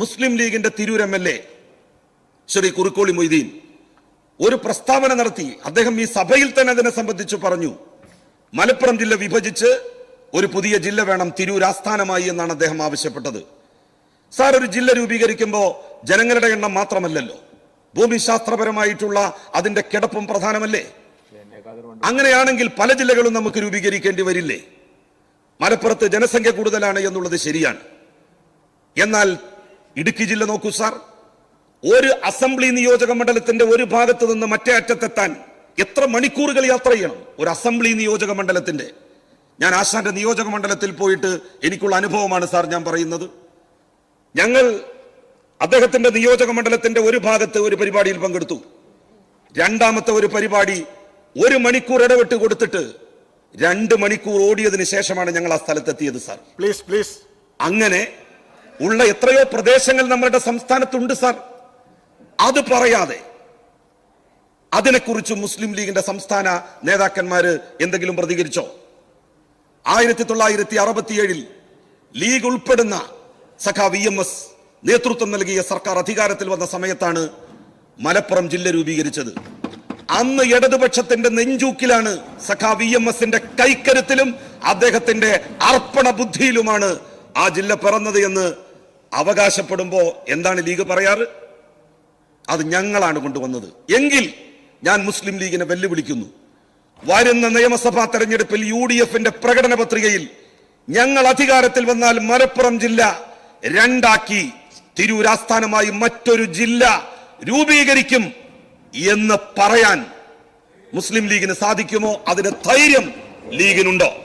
മുസ്ലിം ലീഗിന്റെ Tirur M L A Shri Kurukkoli Moideen ഒരു പ്രസ്താവന നടത്തി. അദ്ദേഹം ഈ സഭയിൽ തന്നെ അതിനെ സംബന്ധിച്ച് പറഞ്ഞു. മലപ്പുറം ജില്ല വിഭജിച്ച് ഒരു പുതിയ ജില്ല വേണം തിരൂർ ആസ്ഥാനമായി എന്നാണ് അദ്ദേഹം ആവശ്യപ്പെട്ടത്. സാർ ഒരു ജില്ല രൂപീകരിക്കുമ്പോൾ ജനങ്ങളുടെ എണ്ണം മാത്രമല്ലല്ലോ. ഭൂമിശാസ്ത്രപരമായിട്ടുള്ള അതിന്റെ കിടപ്പും പ്രധാനമല്ലേ? അങ്ങനെയാണെങ്കിൽ പല ജില്ലകളും നമുക്ക് രൂപീകരിക്കേണ്ടി വരില്ലേ? മലപ്പുറത്ത് ജനസംഖ്യ കൂടുതലാണ് എന്നുള്ളത് ശരിയാണ്. എന്നാൽ ഇടുക്കി ജില്ല നോക്കൂ സാർ. ഒരു അസംബ്ലി നിയോജക മണ്ഡലത്തിന്റെ ഒരു ഭാഗത്ത് നിന്ന് മറ്റേ അറ്റത്തെത്താൻ എത്ര മണിക്കൂറുകൾ യാത്ര ചെയ്യണം? ഒരു അസംബ്ലി നിയോജക മണ്ഡലത്തിന്റെ. ഞാൻ ആശാന്റെ നിയോജക മണ്ഡലത്തിൽ പോയിട്ട് എനിക്കുള്ള അനുഭവമാണ് സാർ ഞാൻ പറയുന്നത്. ഞങ്ങൾ അദ്ദേഹത്തിന്റെ നിയോജക മണ്ഡലത്തിന്റെ ഒരു ഭാഗത്ത് ഒരു പരിപാടിയിൽ പങ്കെടുത്തു. രണ്ടാമത്തെ ഒരു പരിപാടി ഒരു മണിക്കൂർ ഇടവിട്ട് കൊടുത്തിട്ട് രണ്ട് മണിക്കൂർ ഓടിയതിന് ശേഷമാണ് ഞങ്ങൾ ആ സ്ഥലത്തെത്തിയത് സാർ. പ്ലീസ് പ്ലീസ് അങ്ങനെ ഉള്ള എത്രയോ പ്രദേശങ്ങൾ നമ്മുടെ സംസ്ഥാനത്തുണ്ട് സാർ. അത് പറയാതെ അതിനെക്കുറിച്ച് മുസ്ലിം ലീഗിന്റെ സംസ്ഥാന നേതാക്കന്മാര് എന്തെങ്കിലും പ്രതികരിച്ചോ? ആയിരത്തി തൊള്ളായിരത്തി അറുപത്തിയേഴിൽ ലീഗ് ഉൾപ്പെടുന്ന സഖാ വി എം എസ് നേതൃത്വം നൽകിയ സർക്കാർ അധികാരത്തിൽ വന്ന സമയത്താണ് മലപ്പുറം ജില്ല രൂപീകരിച്ചത്. അന്ന് ഇടതുപക്ഷത്തിന്റെ നെഞ്ചൂക്കിലാണ് സഖാ വി എം എസിന്റെ കൈക്കരുത്തിലും അദ്ദേഹത്തിന്റെ അർപ്പണ ബുദ്ധിയിലുമാണ് ആ ജില്ല പിറന്നത് എന്ന് അവകാശപ്പെടുമ്പോ എന്താണ് ലീഗ് പറയാറ്? അത് ഞങ്ങളാണ് കൊണ്ടുവന്നത്. എങ്കിൽ ഞാൻ മുസ്ലിം ലീഗിനെ വെല്ലുവിളിക്കുന്നു. വരുന്ന നിയമസഭാ തെരഞ്ഞെടുപ്പിൽ യു ഡി എഫിന്റെ പ്രകടന പത്രികയിൽ ഞങ്ങൾ അധികാരത്തിൽ വന്നാൽ മലപ്പുറം ജില്ല രണ്ടാക്കി തിരൂർ ആസ്ഥാനമായി മറ്റൊരു ജില്ല രൂപീകരിക്കും എന്ന് പറയാൻ മുസ്ലിം ലീഗിന് സാധിക്കുമോ? അതിന് ധൈര്യം ലീഗിനുണ്ടോ?